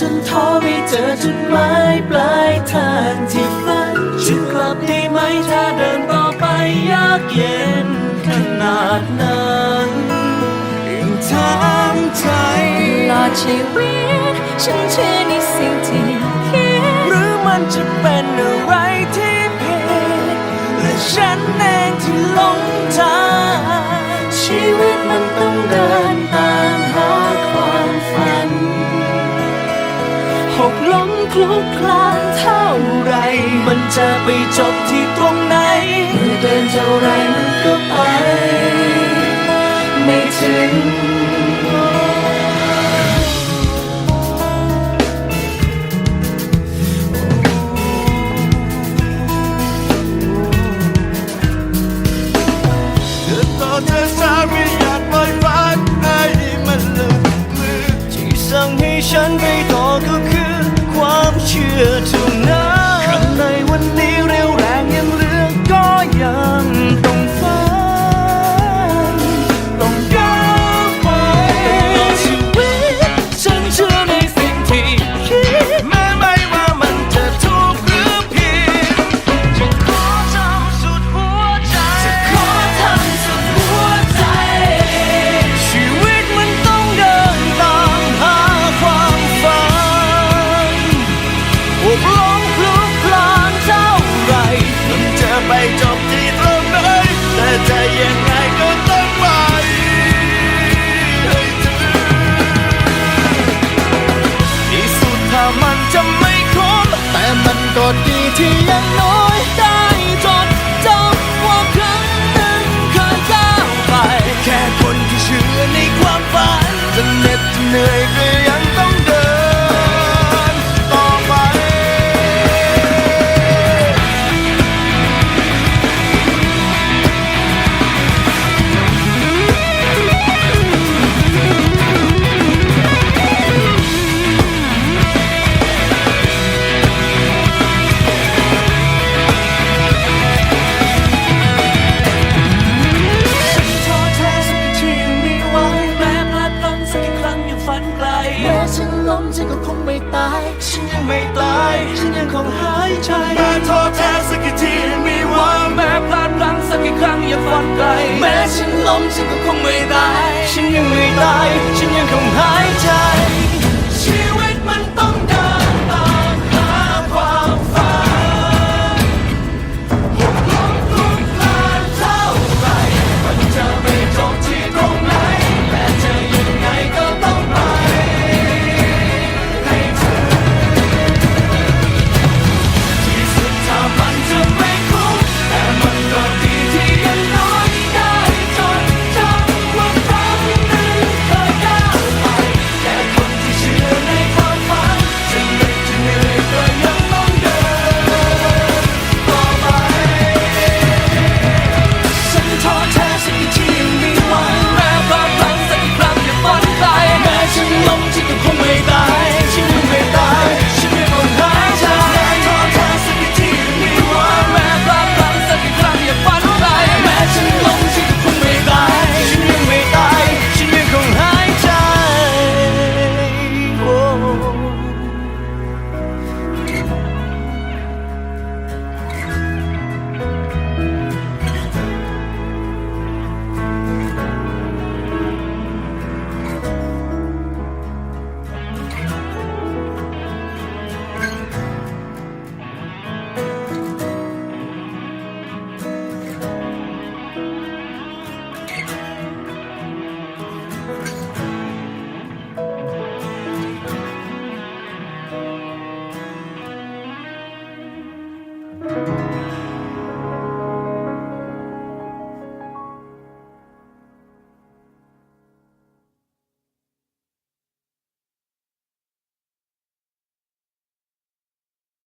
จนท้อไม่เจอจุดหมายปลายทางที่ฝันจะกลับได้ไหมถ้าเดินต่อไปยากเย็นขนาดนั้นยังถามใจตลอดชีวิตฉันเชื่อในสิ่งที่คิดหรือมันจะเป็นอะไรที่ผิดและฉันเองที่หลงทางชีวิตมันต้องเดิน คลุกคลานเท่าไร มันจะไปจบที่ตรงไหนเมื่อเดินเท่าไรมันก็ไป ไม่ถึงเดินต่อเธอสาไม่อยากปล่อยฝันให้มันลุดมือที่สั่งให้ฉันไปต่อก็คือ คว ก็ดีที่ยังน้อย ฉันล้มฉันก็คงไม่ตาย ฉันยังไม่ตาย ฉันยังคงหายใจแม้ท้อแท้สักกี่ทีมีหวังแม้พลาดพลั้งสักกี่ครั้งยังฝันไกล แม้ฉันล้มฉันก็คงไม่ตาย ฉันยังไม่ตาย ฉันยังคง